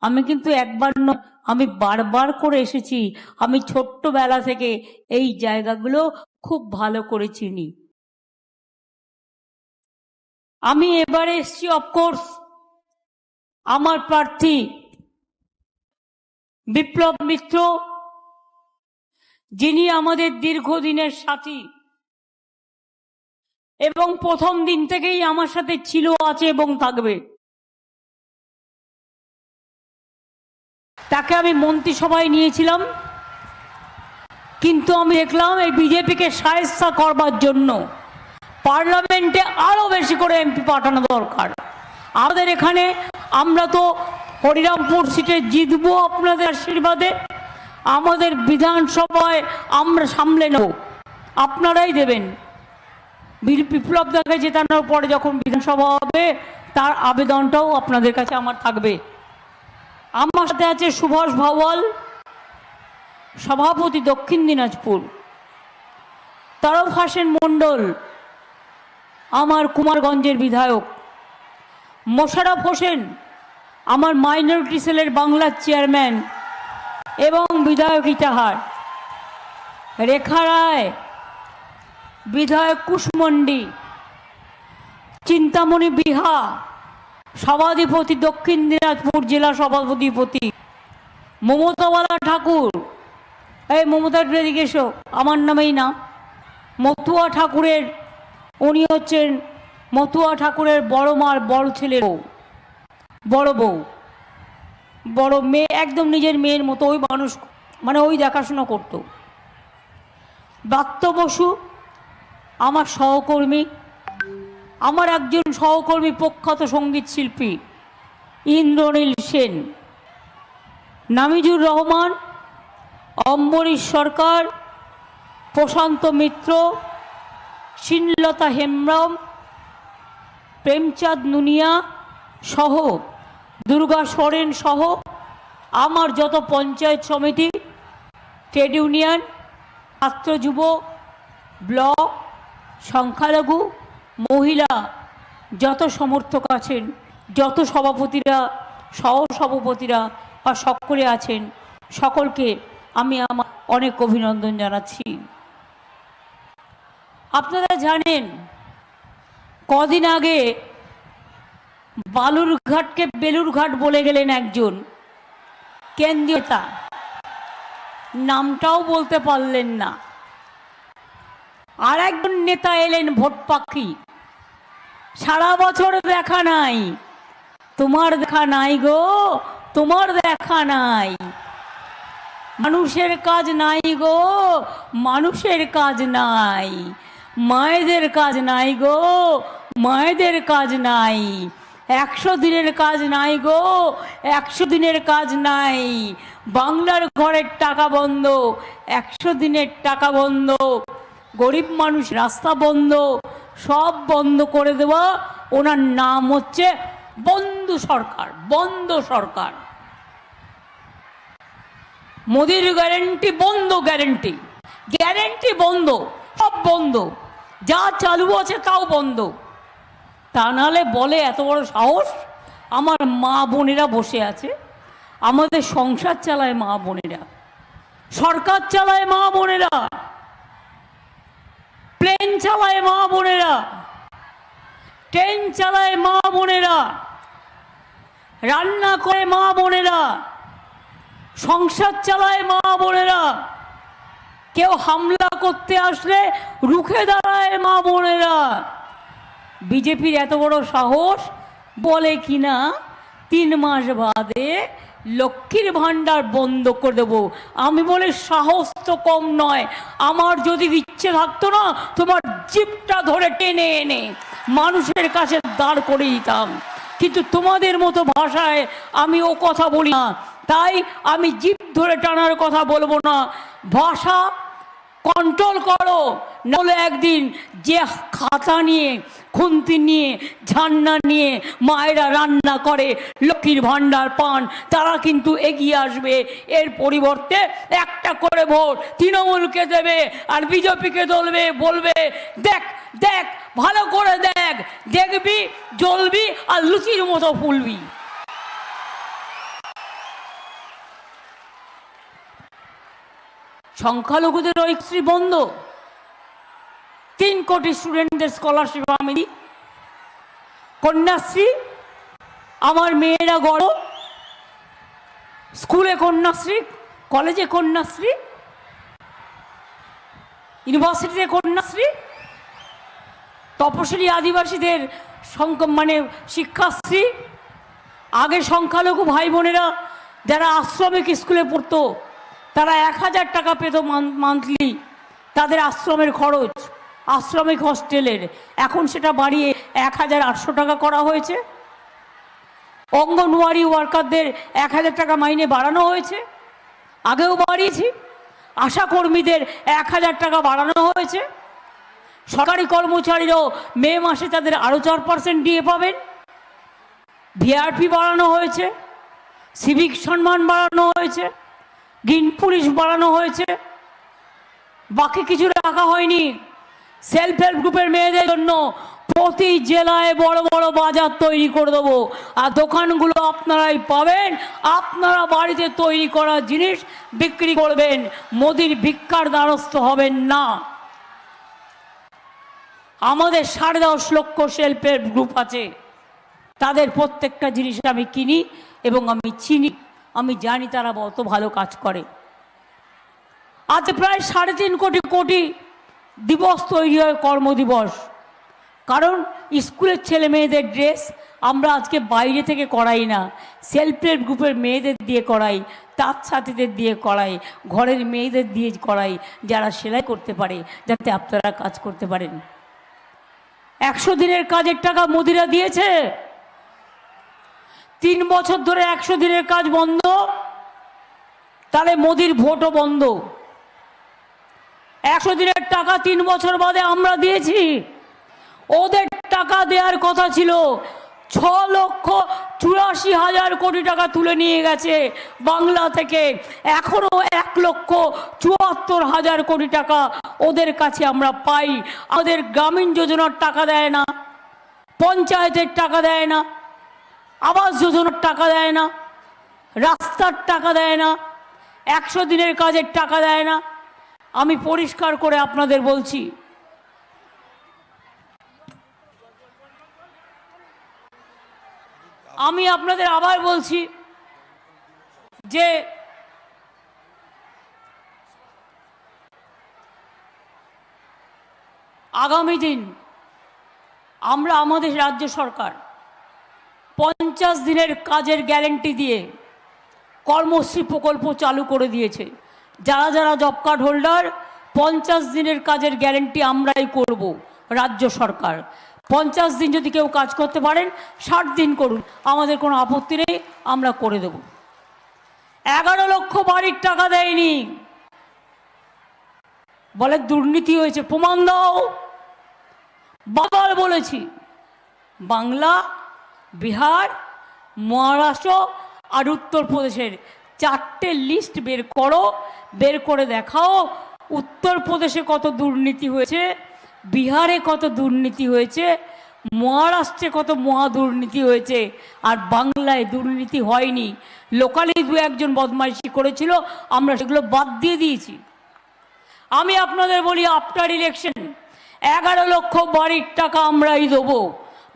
আমি কিন্তু একবার নয়, আমি বারবার করে এসেছি। আমি ছোট্টবেলা থেকে এই জায়গাগুলো খুব ভালো করে চিনি। আমি এবারে এসছি অফকোর্স আমার প্রার্থী বিপ্লব মিত্র, যিনি আমাদের দীর্ঘদিনের সাথী। এবং প্রথম দিন থেকেই আমার সাথে ছিল, আছে এবং থাকবে। তাকে আমি মন্ত্রিসভায় নিয়েছিলাম। কিন্তু আমি দেখলাম এই বিজেপিকে সায়স্তা করবার জন্য পার্লামেন্টে আরও বেশি করে এমপি পাঠানো দরকার। আমাদের এখানে আমরা তো হরিরামপুর সিটে জিতবো আপনাদের আশীর্বাদে। আমাদের বিধানসভায় আমরা সামলে নেব। আপনারাই দেবেন। বিপ্লব দাকে জেতানোর পরে যখন বিধানসভা হবে, তার আবেদনটাও আপনাদের কাছে আমার থাকবে। আমার সাথে আছে সুভাষ ভাওয়াল, সভাপতি দক্ষিণ দিনাজপুর তরফ হাসেন মণ্ডল, আমার কুমারগঞ্জের বিধায়ক, মোশারফ হোসেন, আমার মাইনরিটি সেলের বাংলার চেয়ারম্যান এবং বিধায়ক ইতাহার রেখা রায়, বিধায়ক কুশমন্ডি চিন্তামণি বিহা সভাধিপতি দক্ষিণ দিনাজপুর জেলা সভাধিপতি মমতাওয়ালা ঠাকুর। এই মমতা একটু এসো, আমার নামেই না মতুয়া ঠাকুরের, উনি হচ্ছেন মতুয়া ঠাকুরের বড় মার বড় ছেলের বউ, বড় বউ। বড় মেয়ে, একদম নিজের মেয়ের মতো, ওই মানুষ মানে ওই দেখাশোনা করতো। দত্ত বসু, আমার সহকর্মী আমার একজন সহকর্মী প্রখ্যাত সংগীত শিল্পী, ইন্দ্রনীল সেন। নামিজুর রহমান, অম্বরীশ সরকার, প্রশান্ত মিত্র, শিনলতা হেমব্রম, প্রেমচাঁদ নুনিয়া সহ দুর্গা সোরেন সহ আমার যত পঞ্চায়েত সমিতি, ট্রেড ইউনিয়ন, ছাত্র যুব ব্লক, সংখ্যালঘু মহিলা যত সমর্থক আছেন, যত সভাপতিরা সহ সভাপতিরা বা সকলে আছেন, সকলকে আমি আমার অনেক অভিনন্দন জানাচ্ছি। আপনারা জানেন, কদিন আগে বালুরঘাটকে বেলুরঘাট বলে গেলেন একজন কেন্দ্রীয় নেতা। নামটাও বলতে পারলেন না। আর একজন নেতা এলেন ভোট পাখি সারা বছর দেখা নাই। তোমার দেখা নাই গো, তোমার দেখা নাই। মানুষের কাজ নাই গো, মানুষের কাজ নাই। মায়েদের কাজ নাই গো, মায়েদের কাজ নাই। একশো দিনের কাজ নাই গো, একশো দিনের কাজ নাই। বাংলার ঘরের টাকা বন্ধ, একশো দিনের টাকা বন্ধ। গরিব মানুষ রাস্তা বন্ধ সব বন্ধ করে দেওয়া ওনার নাম হচ্ছে বন্ধু সরকার, বন্ধ সরকার। মোদির গ্যারেন্টি, বন্ধ গ্যারেন্টি। গ্যারেন্টি বন্ধ, সব বন্ধ। যা চালু আছে তাও বন্ধ। তা নাহলে বলে এত বড় সাহস? আমার মা বোনেরা বসে আছে। আমাদের সংসার চালায় মা বোনেরা। সরকার চালায় মা বোনেরা। প্লেন চালায় মা বোনেরা। ট্রেন চালায় মা বোনেরা। রান্না করে মা বোনেরা। সংসার চালায় মা বোনেরা। কেউ হামলা করতে আসলে রুখে দাঁড়ায় মা বোনেরা। বিজেপির এত বড় সাহস বলে কিনা? তিন মাস বাদে লক্ষ্মীর ভাণ্ডার বন্ধ করে দেবো। আমি বলে সাহস তো কম নয়। আমার যদি ইচ্ছে থাকতো না, তোমার জিপটা ধরে টেনে এনে মানুষের কাছে দাঁড় করে দিতাম। কিন্তু তোমাদের মতো ভাষায় আমি ও কথা বলি না। তাই আমি জিপ ধরে টানার কথা বলব না। ভাষা কন্ট্রোল করো। নাহলে একদিন যে খাতা নিয়ে খুন্তি নিয়ে ঝান্না নিয়ে মায়েরা রান্না করে, লক্ষ্মীর ভাণ্ডার পান, তারা কিন্তু এগিয়ে আসবে। এর পরিবর্তে একটা করে ভোট তৃণমূলকে দেবে আর বিজেপিকে দলবে, বলবে, দেখ দেখ, ভালো করে দেখ, দেখবি, জ্বলবি আর লুচির মতো ফুলবি। সংখ্যালঘুদের ঐক্রী বন্ধ? তিন কোটি স্টুডেন্টদের স্কলারশিপ আমি দিই। কন্যাশ্রী, আমার মেয়েরা গড় স্কুলে কন্যাশ্রী, কলেজে কন্যাশ্রী, ইউনিভার্সিটিতে কন্যাশ্রী, তপশিলি আদিবাসীদের মানে শিক্ষাশ্রী, আগে সংখ্যালঘু ভাই বোনেরা যারা আশ্রমিক স্কুলে পড়তো, তারা এক হাজার টাকা পেত মান্থলি তাদের আশ্রমের খরচ। আশ্রমিক হস্টেলের। এখন সেটা বাড়িয়ে এক হাজার আটশো টাকা করা হয়েছে। অঙ্গনওয়াড়ি ওয়ার্কারদের এক হাজার টাকা মাইনে বাড়ানো হয়েছে। আগেও বাড়িয়েছি। আশা কর্মীদের এক হাজার টাকা বাড়ানো হয়েছে। সরকারি কর্মচারীরাও মে মাসে তাদের আরও চার পার্সেন্ট দিয়ে পাবেন। ভিআরপি বাড়ানো হয়েছে। সিভিক সম্মান বাড়ানো হয়েছে। গ্রিন পুলিশ বাড়ানো হয়েছে। বাকি কিছু রাখা হয়নি। সেলফ হেল্প গ্রুপের মেয়েদের জন্য প্রতি জেলায় বড় বড় বাজার তৈরি করে দেবো। আর দোকানগুলো আপনারাই পাবেন। আপনারা বাড়িতে তৈরি করা জিনিস বিক্রি করবেন। মোদির ভিক্ষার দ্বারস্থ হবেন না। আমাদের সাড়ে দশ লক্ষ সেলফ হেল্প গ্রুপ আছে। তাদের প্রত্যেকটা জিনিস আমি কিনি এবং আমি চিনি। আমি জানি তারা কত ভালো কাজ করে। আজ প্রায় সাড়ে তিন কোটি কোটি দিবস তৈরি হয় কর্মদিবস। কারণ স্কুলের ছেলে মেয়েদের ড্রেস আমরা আজকে বাইরে থেকে করাই না। সেলফ হেল্প গ্রুপের মেয়েদের দিয়ে করাই তার সাথীদের দিয়ে করাই, ঘরের মেয়েদের দিয়ে করাই, যারা সেলাই করতে পারে, যাতে আপনারা কাজ করতে পারেন। একশো দিনের কাজের টাকা মোদিরা দিয়েছে। তিন বছর ধরে একশো দিনের কাজ বন্ধ। তাহলে মোদির ভোটও বন্ধ। একশো দিনের টাকা তিন বছর বাদে আমরা দিয়েছি। ওদের টাকা দেওয়ার কথা ছিল, ছ লক্ষ চুরাশি হাজার কোটি টাকা তুলে নিয়ে গেছে বাংলা থেকে। এখনও এক লক্ষ চুয়াত্তর হাজার কোটি টাকা ওদের কাছে আমরা পাই। আমাদের গ্রামীণ যোজনার টাকা দেয় না, পঞ্চায়েতের টাকা দেয় না, আবাস যোজনার টাকা দেয় না, রাস্তার টাকা দেয় না, একশো দিনের কাজের টাকা দেয় না। আমি পরিষ্কার করে আপনাদের বলছি। আমি আপনাদের আবার বলছি যে আগামী দিন আমরা আমাদের রাজ্য সরকার পঞ্চাশ দিনের কাজের গ্যারেন্টি দিয়ে কর্মশ্রী প্রকল্প চালু করে দিয়েছে। যারা যারা জব কার্ড হোল্ডার পঞ্চাশ দিনের কাজের গ্যারেন্টি আমরাই করব, রাজ্য সরকার। পঞ্চাশ দিন যদি কেউ কাজ করতে পারেন, ষাট দিন করুন, আমাদের কোনো আপত্তি নেই, আমরা করে দেব। এগারো লক্ষ বাড়ির টাকা দেয়নি। বলে দুর্নীতি হয়েছে, প্রমাণ দাও। বাবার বলেছি, বাংলা, বিহার, মহারাষ্ট্র আর উত্তরপ্রদেশের চারটে লিস্ট বের করো বের করে দেখাও। উত্তরপ্রদেশে কত দুর্নীতি হয়েছে, বিহারে কত দুর্নীতি হয়েছে, মহারাষ্ট্রে কত মহা দুর্নীতি হয়েছে, আর বাংলায় দুর্নীতি হয়নি। লোকালি দু একজন বদমাইশি করেছিল, আমরা সেগুলো বাদ দিয়ে দিয়েছি। আমি আপনাদের বলি আফটার ইলেকশন এগারো লক্ষ বাড়ির টাকা আমরাই দেবো,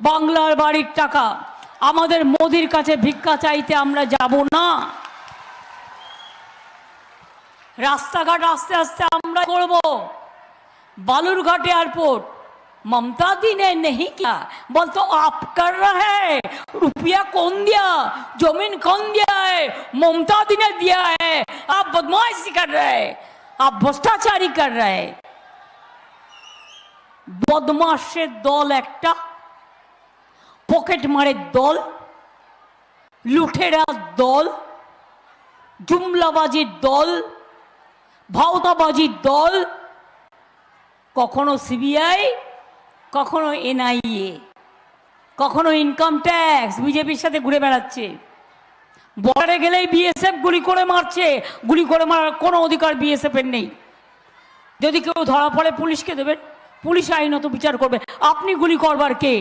বাংলার বাড়ির টাকা। আমাদের মোদির কাছে ভিক্ষা চাইতে আমরা যাব না। রাস্তাঘাট আস্তে আস্তে আমরা করব बालूरघाट एयरपोर्ट ममता दी ने नहीं किया बोल तो आप कर रहे हैं रुपया कौन दिया जमीन कौन दिया है ममता दी ने दिया है आप बदमाशी कर रहे हैं आप भ्रष्टाचारी कर रहे हैं বদমাসের দল একটা পকেট মারের দল লুঠেরা দল জুমলাবাজির দল ভাওতাবাজির দল, কখনো সিবিআই কখনো এনআইএ কখনো ইনকাম ট্যাক্স বিজেপির সাথে ঘুরে বেড়াচ্ছে। বর্ডারে গেলেই বিএসএফ গুলি করে মারছে, গুলি করে মারার কোনো অধিকার বিএসএফ এর নেই। যদি কেউ ধরা পড়ে, পুলিশকে দেবেন, পুলিশ আইনত বিচার করবে। আপনি গুলি করবার কে?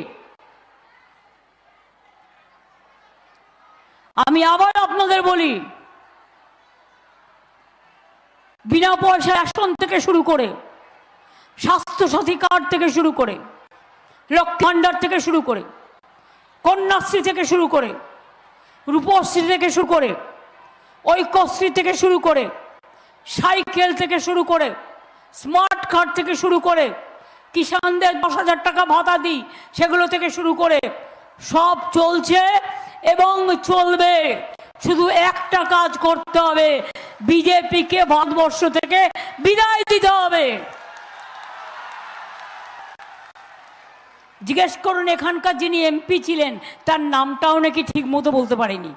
আমি আবার আপনাদের বলি বিনা পয়সা রেশন থেকে শুরু করে স্বাস্থ্যসাথী কার্ড থেকে শুরু করে, লক্ষ্মী ভাণ্ডার থেকে শুরু করে, কন্যাশ্রী থেকে শুরু করে, রূপশ্রী থেকে শুরু করে, ঐক্যশ্রী থেকে শুরু করে, সাইকেল থেকে শুরু করে, স্মার্ট কার্ড থেকে শুরু করে, কিষানদের দশ হাজার টাকা ভাতা দিই, সেগুলো থেকে শুরু করে, সব চলছে এবং চলবে। শুধু একটা কাজ করতে হবে। বিজেপিকে ভারতবর্ষ থেকে বিদায় দিতে হবে। জিজ্ঞেস করুন, এখানকার যিনি এমপি ছিলেন, তার নামটাও নাকি ঠিক মতো বলতে পারেনি।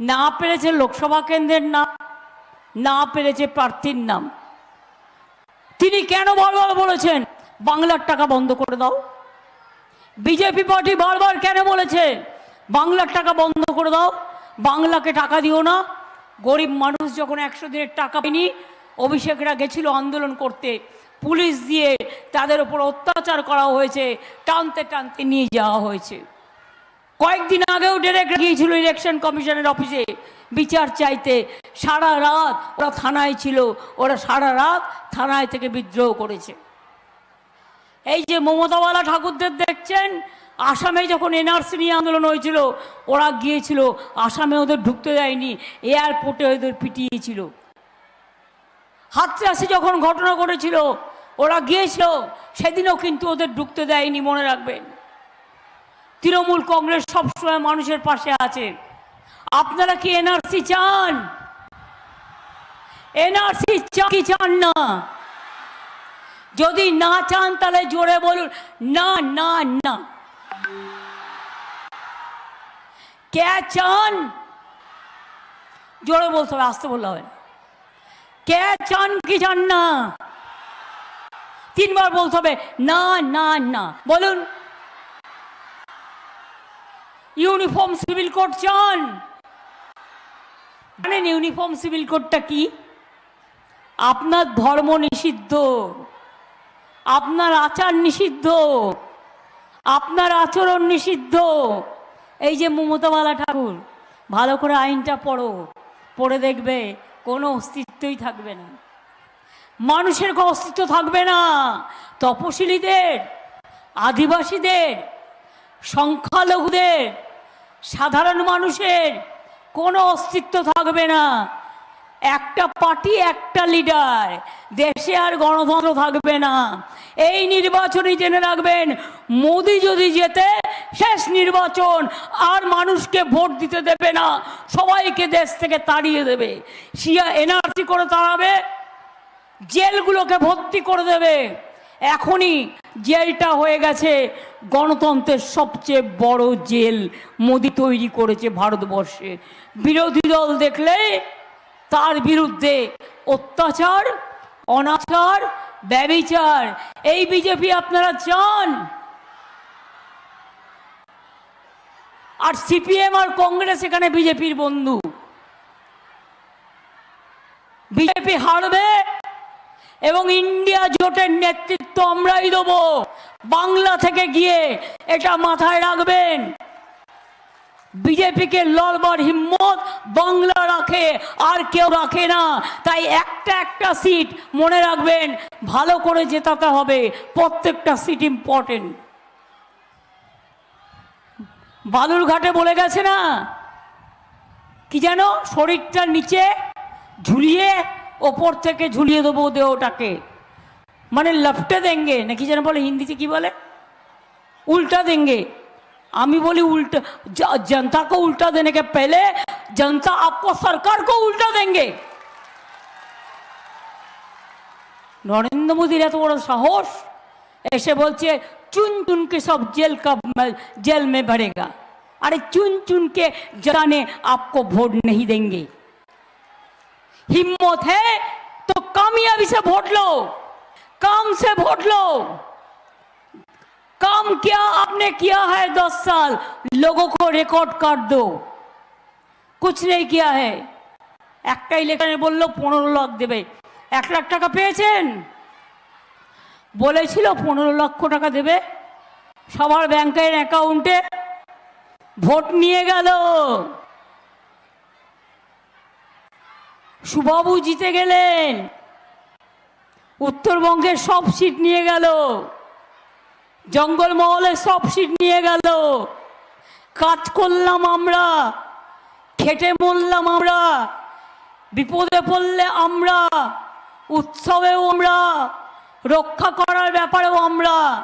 না পেরেছে লোকসভা কেন্দ্রের নাম, না পেরেছে প্রার্থীর নাম। তিনি কেন বারবার বলেছেন, বাংলার টাকা বন্ধ করে দাও? বিজেপি পার্টি বারবার কেন বলেছে? বাংলার টাকা বন্ধ করে দাও। বাংলাকে টাকা দিও না। গরিব মানুষ যখন একশো দিনের টাকা পায়নি, অভিষেকরা গেছিল আন্দোলন করতে। পুলিশ দিয়ে তাদের উপর অত্যাচার করা হয়েছে। টানতে টানতে নিয়ে যাওয়া হয়েছে। কয়েকদিন আগেও ডিরেক্ট গিয়েছিল ইলেকশন কমিশনের অফিসে বিচার চাইতে। সারা রাত ওরা থানায় ছিল। ওরা সারা রাত থানায় থেকে বিদ্রোহ করেছে। এই যে মমতাওয়ালা ঠাকুরদের দেখছেন আসামে যখন এনআরসি নিয়ে আন্দোলন হয়েছিল, ওরা গিয়েছিল, আসামে ওদের ঢুকতে দেয়নি, এয়ারপোর্টে ওদের পিটিয়েছিল। হাতরাসি যখন ঘটনা ঘটেছিল, ওরা গিয়েছিল, সেদিনও কিন্তু ওদের ঢুকতে দেয়নি, মনে রাখবেন। তৃণমূল কংগ্রেস সবসময় মানুষের পাশে আছে। আপনারা কি এনআরসি চান? এনআরসি কি চান না? যদি না চান, তাহলে জোরে বলুন, না না না। কে চান? জোরে বলতে হবে, আসতে বললে হবে। কে চান কি চান না? তিনবার বলতে হবে, না না না। বলুন। ইউনিফর্ম সিভিল কোড চান? জানেন ইউনিফর্ম সিভিল কোডটা কি? আপনার ধর্ম নিষিদ্ধ। আপনার আচার নিষিদ্ধ। আপনার আচরণ নিষিদ্ধ। এই যে মমতাবালা ঠাকুর, ভালো করে আইনটা পড়ো। পড়ে দেখবে কোনো অস্তিত্বই থাকবে না। মানুষের কোনো অস্তিত্ব থাকবে না। তপশিলীদের, আদিবাসীদের, সংখ্যালঘুদের, সাধারণ মানুষের কোনো অস্তিত্ব থাকবে না। একটা পার্টি, একটা লিডার। দেশে আর গণতন্ত্র থাকবে না। এই নির্বাচনই জেনে রাখবেন, মোদি যদি যেতে শেষ নির্বাচন আর মানুষকে ভোট দিতে দেবে না। সবাইকে দেশ থেকে তাড়িয়ে দেবে। সিয়া এনআরসি করে তাড়াবে, জেলগুলোকে ভর্তি করে দেবে। এখনই জেলটা হয়ে গেছে, গণতন্ত্রের সবচেয়ে বড় জেল মোদি তৈরি করেছে ভারতবর্ষে। বিরোধী দল দেখলে তার বিরুদ্ধে অত্যাচার, অনাচার, ব্যবিচার। এই বিজেপি আপনারা চান? আর সিপিএম আর কংগ্রেস এখানে বিজেপির বন্ধু। বিজেপি হারবে এবং ইন্ডিয়া জোটের নেতৃত্ব আমরাই দেবো। বাংলা থেকে গিয়ে এটা মাথায় রাখবেন। বিজেপিকে লড়বার হিম্মত বাংলা রাখে, আর কেউ রাখে না। তাই একটা একটা সিট মনে রাখবেন, ভালো করে জেতাতে হবে। প্রত্যেকটা সিট ইম্পর্টেন্ট বালুরঘাটে বলে গেছে না? কি যেন? শরীরটা নিচে ঝুলিয়ে, ওপর থেকে ঝুলিয়ে দেবো দেহটাকে। মানে লফটে দেঙ্গে, নাকি যেন বলে হিন্দিতে কি বলে? উল্টা দেঙ্গে। আমি বলি उल्टा ज- जनता को उल्टा देने के पहले जनता आपको सरकार को उल्टा देंगे নরেন্দ্র মোদীর এত বড় সাহস এসে বলছে চুন চুনকে সব জেল का जेल में भरेगा अरे चुन चुन के जराने आपको वोट नहीं देंगे हिम्मत है तो कामयाबी से वोट लो काम से वोट लो काम क्या आपने किया है दस साल लोगों को रिकॉर्ड कर दो कुछ नहीं किया है একটা ইলেকশনে বললো পনেরো লাখ দেবে এক লাখ টাকা পেয়েছেন বলেছিল পনেরো লক্ষ টাকা দেবে সবার ব্যাংকের অ্যাকাউন্টে ভোট নিয়ে গেল সুবাবু জিতে গেলেন উত্তরবঙ্গের সব সিট নিয়ে গেল জঙ্গলমহলে সব সিট নিয়ে গেল। কাজ করলাম আমরা, খেটে মরলাম আমরা, বিপদে পড়লে আমরা, উৎসবেও আমরা, রক্ষা করার ব্যাপারেও আমরা।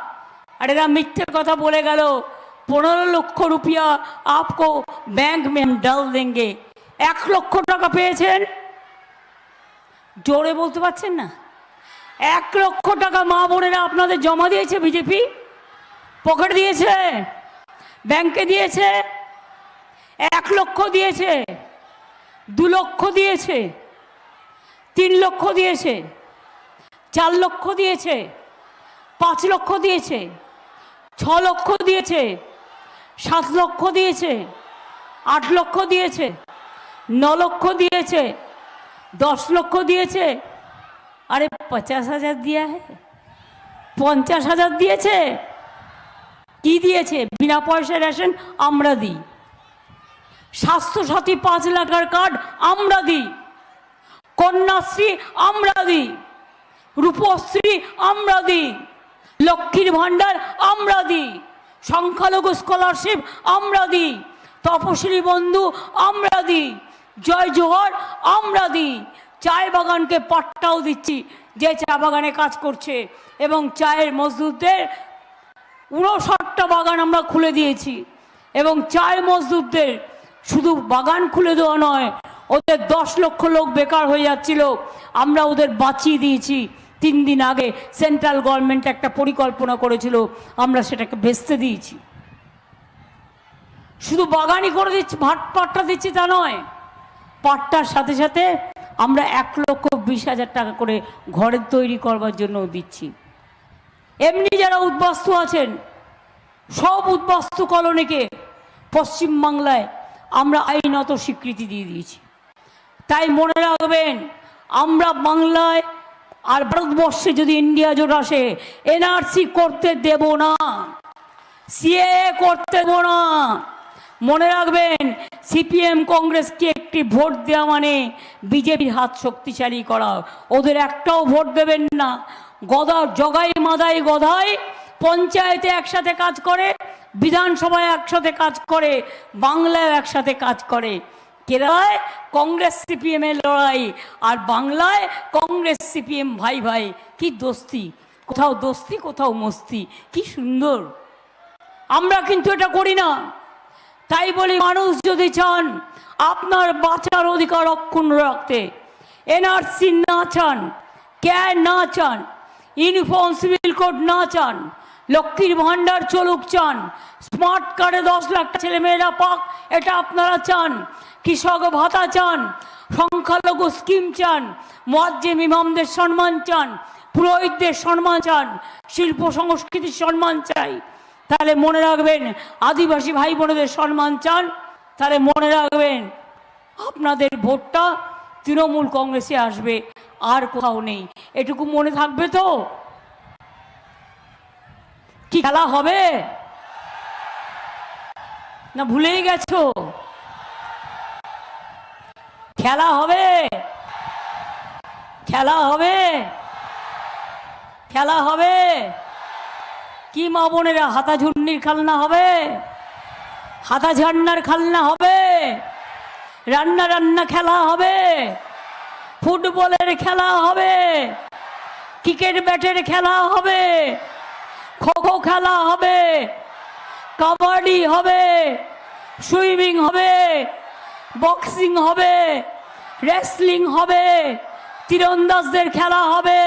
আর এরা মিথ্যে কথা বলে গেল। পনেরো লক্ষ রুপিয়া আপকো ব্যাংক ম্যান ডাল দেঙ্গে। এক লক্ষ টাকা পেয়েছেন? জোরে বলতে পারছেন না? এক লক্ষ টাকা মা বোনেরা আপনাদের জমা দিয়েছে বিজেপি? পকেট দিয়েছে, ব্যাংকে দিয়েছে, এক লক্ষ দিয়েছে, দু লক্ষ দিয়েছে, তিন লক্ষ দিয়েছে, চার লক্ষ দিয়েছে, পাঁচ লক্ষ দিয়েছে, ছ লক্ষ দিয়েছে, সাত লক্ষ দিয়েছে, আট লক্ষ দিয়েছে, ন লক্ষ দিয়েছে, দশ লক্ষ দিয়েছে। আরে পঞ্চাশ হাজার দিয়া হে, পঞ্চাশ হাজার দিয়েছে। কি দিয়েছে? বিনা পয়সা রেশন, আমরা দিই। স্বাস্থ্যসাথী পাঁচ লাখার কার্ড, আমরা দিই। কন্যাশ্রী, আমরা দিই। রূপশ্রী, আমরা দিই। লক্ষ্মীর ভাণ্ডার, আমরা দিই। সংখ্যালঘু স্কলারশিপ, আমরা দিই। তপশিলি বন্ধু, আমরা দিই। জয় জোহর আমরা দিই। চায় বাগানকে পাট্টাও দিচ্ছি, যে চা বাগানে কাজ করছে। এবং চায়ের মজদুরদের উনষাটটা বাগান আমরা খুলে দিয়েছি। এবং চায় মজদুরদের শুধু বাগান খুলে দেওয়া নয়, ওদের দশ লক্ষ লোক বেকার হয়ে যাচ্ছিল। আমরা ওদের বাঁচিয়ে দিয়েছি তিন দিন আগে। সেন্ট্রাল গভর্নমেন্ট একটা পরিকল্পনা করেছিল, আমরা সেটাকে ভেস্তে দিয়েছি। শুধু বাগানই করে দিচ্ছি, ভাট পাট্টা দিচ্ছি তা নয়। পাট্টার সাথে সাথে আমরা এক লক্ষ বিশ হাজার টাকা করে ঘরের তৈরি করবার জন্য দিচ্ছি। এমনি যারা উদ্বাস্তু আছেন, সব উদ্বাস্তু কলোনিকে পশ্চিমবাংলায় আমরা আইনত স্বীকৃতি দিয়ে দিয়েছি। তাই মনে রাখবেন, আমরা বাংলায় আর ভারতবর্ষে যদি ইন্ডিয়া জোট আসে, এনআরসি করতে দেব না সিএ করতে দেব না। মনে রাখবেন, সিপিএম কংগ্রেসকে একটি ভোট দেওয়া মানে বিজেপির হাত শক্তিশালী করা। ওদের একটাও ভোট দেবেন না। গদা জগাই মাদাই গদাই, পঞ্চায়েতে একসাথে কাজ করে, বিধানসভায় একসাথে কাজ করে, বাংলায় একসাথে কাজ করে। কেরালায় কংগ্রেস সিপিএম এর লড়াই আর বাংলায় কংগ্রেস সিপিএম ভাই ভাই। কি দোস্তি, কোথাও দোস্তি, কোথাও মস্তি, কি সুন্দর। আমরা কিন্তু এটা করি না। তাই বলি মানুষ যদি চান, আপনার বাঁচার অধিকার অক্ষুণ্ণ রাখতে। এনআরসি না চান ক্যার না চান ইউনিফর্ম, সিভিল কোড না চান, লক্ষ্মীর ভাণ্ডার চলুক চান, স্মার্ট কার্ডে দশ লাখ ছেলেমেয়েরা পাক, এটা আপনারা চান, কৃষক ভাতা চান, সংখ্যালঘু স্কিম চান মোয়াজ্জেম ইমামদের সম্মান চান, পুরোহিতদের সম্মান চান, শিল্প সংস্কৃতির সম্মান চাই। তাহলে মনে রাখবেন, আদিবাসী ভাই বোনেদের সম্মান চান, তাহলে মনে রাখবেন, আপনাদের ভোটটা তৃণমূল কংগ্রেসে আসবে। আর কোথাও নেই। এটুকু মনে থাকবে তো? কি খেলা হবে? না ভুলেই গেছো? খেলা হবে? খেলা হবে? খেলা হবে? কি মা বোনেরা হাতা ঝুন্নির খেলনা হবে? হাতা ঝান্নার খেলনা হবে? রান্না রান্না খেলা হবে? ফুটবলের খেলা হবে, ক্রিকেট ব্যাটের খেলা হবে খো খো খেলা হবে, কাবাডি হবে, সুইমিং হবে, বক্সিং হবে, রেসলিং হবে, তীরন্দাজদের খেলা হবে,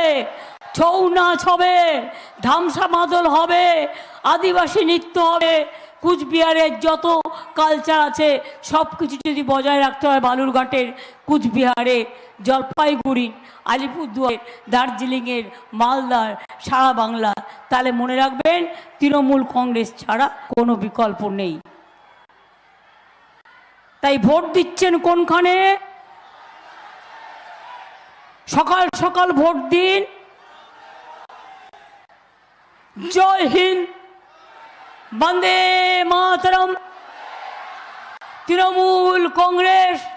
ছৌ নাচ হবে, ধামসা মাদল হবে, আদিবাসী নৃত্য হবে, কুচবিহারের যত কালচার আছে সব কিছু যদি বজায় রাখতে হয় বালুরঘাটের কুচবিহারে। জলপাইগুড়ি, আলিপুরদুয়ার, দার্জিলিংয়ের মালদার সারা বাংলা। তাহলে মনে রাখবেন, তৃণমূল কংগ্রেস ছাড়া কোনো বিকল্প নেই। তাই ভোট দিচ্ছেন কোনখানে? সকাল সকাল ভোট দিন। জয় হিন্দ। বন্দে মাতরম। তৃণমূল কংগ্রেস।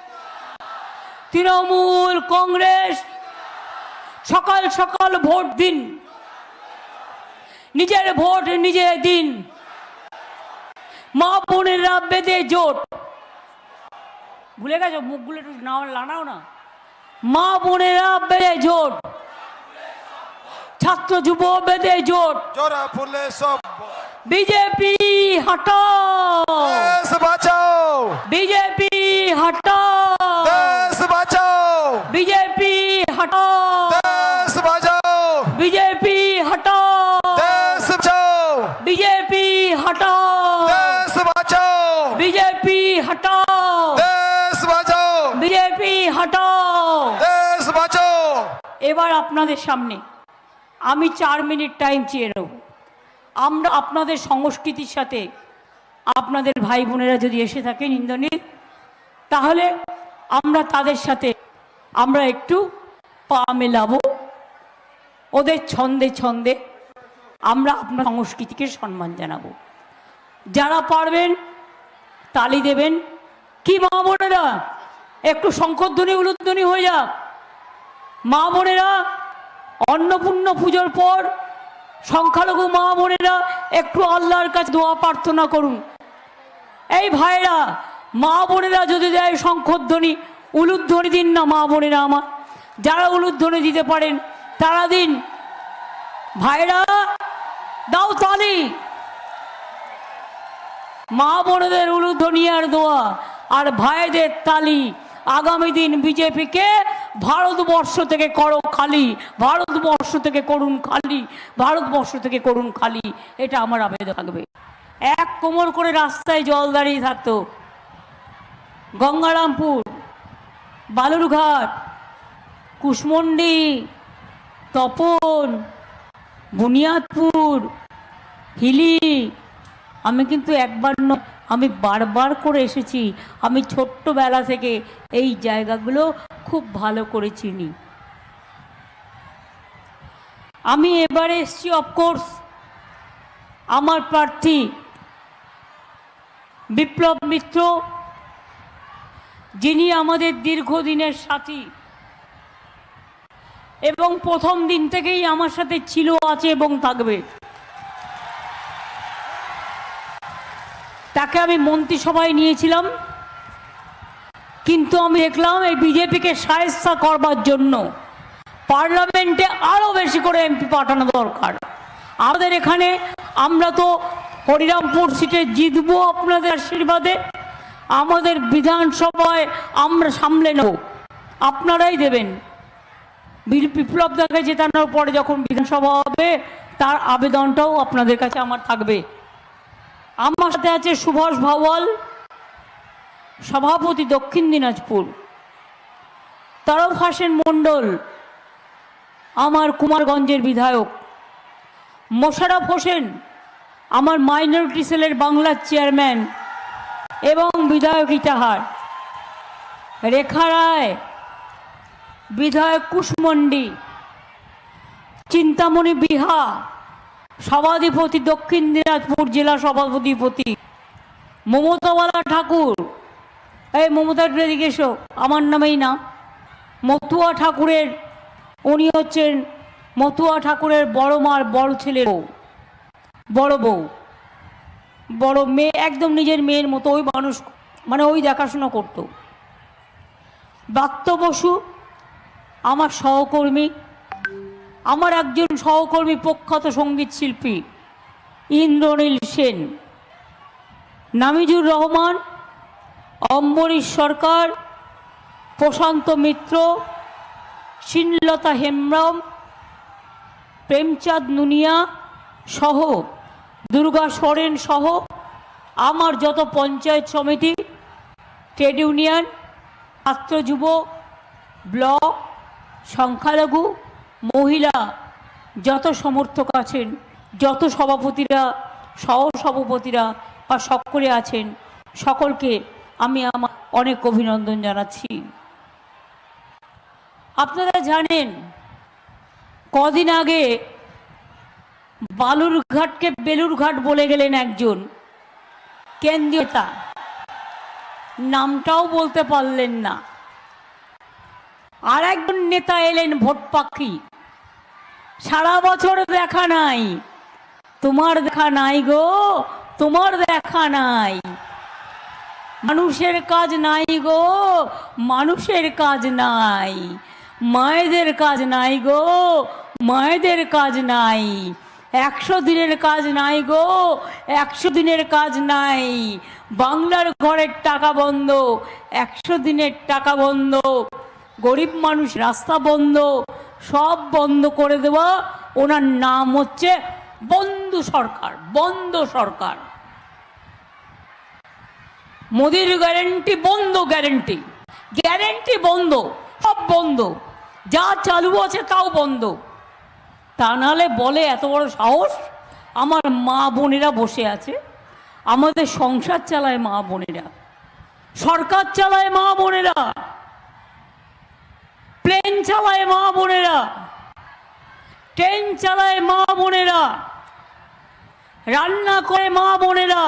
তৃণমূল কংগ্রেস সকাল সকাল ভোট দিন। নিজের ভোট নিজে দিন। মা বোনেরা বেঁধে জোট। ভুলে গেছো? মুখগুলো একটু নাও লানাও না। মা বোনেরা বেঁধে জোট। ছাত্র যুব বেঁধে জোট। বিজেপি হটাও। বাঁচাও। এবার আপনাদের সামনে আমি চার মিনিট টাইম চেয়ে নেব। আমরা আপনাদের সংস্কৃতির সাথে আপনাদের ভাই বোনেরা যদি এসে থাকেন ইন্দ্রনীল, তাহলে আমরা তাদের সাথে আমরা একটু পা মেলাবো। ওদের ছন্দে ছন্দে আমরা আপনার সংস্কৃতিকে সম্মান জানাব। যারা পারবেন তালি দেবেন। কি মা বোনেরা? একটু শঙ্করধ্বনি, উলুধ্বনি হয়ে যাক। মা বোনেরা, অন্নপূর্ণ পুজোর পর সংখ্যালঘু মা বোনেরা একটু আল্লাহর কাছে দোয়া প্রার্থনা করুন। এই ভাইরা মা বোনেরা যদি দেয় শঙ্খধ্বনি, উলুধ্বনি দিন না মা বোনেরা আমার। যারা উলুধ্বনি দিতে পারেন, তারা দিন। ভাইরা দাও তালি। মা বোনেদের উলুধ্বনি আর দোয়া, আর ভাইদের তালি। আগামী দিন বিজেপিকে ভারতবর্ষ থেকে করো খালি, ভারতবর্ষ থেকে করুন খালি, ভারতবর্ষ থেকে করুন খালি, এটা আমার আবেদন থাকবে। এক কোমর করে রাস্তায় জল দাঁড়িয়ে থাকতো। গঙ্গারামপুর, বালুরঘাট, কুশমন্ডি, তপন, বুনিয়াদপুর, হিলি, আমি কিন্তু একবার নয় আমি বারবার করে এসেছি, আমি ছোট্টবেলা থেকে এই জায়গাগুলো খুব ভালো করে চিনি। আমি এবারে এসছি অফকোর্স আমার প্রার্থী বিপ্লব মিত্র, যিনি আমাদের দীর্ঘদিনের সাথী এবং প্রথম দিন থেকেই আমার সাথে ছিল, আছে এবং থাকবে। তাকে আমি মন্ত্রিসভায় নিয়েছিলাম। কিন্তু আমি দেখলাম এই বিজেপিকে সায়স্তা করবার জন্য পার্লামেন্টে আরও বেশি করে এমপি পাঠানো দরকার। আমাদের এখানে আমরা তো হরিরামপুর সিটে জিতবো আপনাদের আশীর্বাদে। আমাদের বিধানসভায় আমরা সামলে নেব। আপনারাই দেবেন। বি- বিপ্লব দাকে জেতানোর পরে যখন বিধানসভা হবে, তার আবেদনটাও আপনাদের কাছে আমার থাকবে। আমার সাথে আছে সুভাষ ভাওয়াল, সভাপতি দক্ষিণ দিনাজপুর। তরফ হাসেন মণ্ডল, আমার কুমারগঞ্জের বিধায়ক। মোশারফ হোসেন, আমার মাইনরিটি সেলের বাংলার চেয়ারম্যান এবং বিধায়ক ইটাহার। রেখা রায়, বিধায়ক কুশমন্ডি। চিন্তামণি বিহা সভাধিপতি দক্ষিণ দিনাজপুর জেলা সভাধিপতি মমতাওয়ালা ঠাকুর। এই মমতা এদিকে আমার নামেই না। মতুয়া ঠাকুরের, উনি হচ্ছেন মতুয়া ঠাকুরের বড় মার বড় ছেলের বউ, বড় বউ। বড় মেয়ে, একদম নিজের মেয়ের মতো, ওই মানুষ মানে ওই দেখাশোনা করতো। দত্ত বসু, আমার সহকর্মী আমার একজন সহকর্মী প্রখ্যাত সংগীত শিল্পী, ইন্দ্রনীল সেন। নামিজুর রহমান, অম্বরীশ সরকার, প্রশান্ত মিত্র, শিনলতা হেমব্রম, প্রেমচাঁদ নুনিয়া সহ দুর্গা সোরেন সহ আমার যত পঞ্চায়েত সমিতি, ট্রেড ইউনিয়ন, ছাত্র যুব ব্লক, সংখ্যালঘু মহিলা যত সমর্থক আছেন, যত সভাপতিরা সহ সভাপতিরা বা সকলে আছেন, সকলকে আমি আমার অনেক অভিনন্দন জানাচ্ছি। আপনারা জানেন, কদিন আগে বালুরঘাটকে বেলুরঘাট বলে গেলেন একজন। কেন্দ্রীয়তা নামটাও বলতে পারলেন না। আর একজন নেতা এলেন ভোট পাখি সারা বছর দেখা নাই। তোমার দেখা নাই গো, তোমার দেখা নাই। মানুষের কাজ নাই গো, মানুষের কাজ নাই। মায়েদের কাজ নাই গো, মায়েদের কাজ নাই। একশো দিনের কাজ নাই গো, একশো দিনের কাজ নাই। বাংলার ঘরের টাকা বন্ধ, একশো দিনের টাকা বন্ধ। গরিব মানুষ রাস্তা বন্ধ সব বন্ধ করে দেওয়া ওনার নাম হচ্ছে বন্ধু সরকার, বন্ধ সরকার। মোদির গ্যারেন্টি, বন্ধ গ্যারেন্টি। গ্যারেন্টি বন্ধ, সব বন্ধ। যা চালু আছে তাও বন্ধ। তা নাহলে বলে এত বড় সাহস? আমার মা বোনেরা বসে আছে। আমাদের সংসার চালায় মা বোনেরা। সরকার চালায় মা বোনেরা। প্লেন চালায় মা বোনেরা। ট্রেন চালায় মা বোনেরা। রান্না করে মা বোনেরা।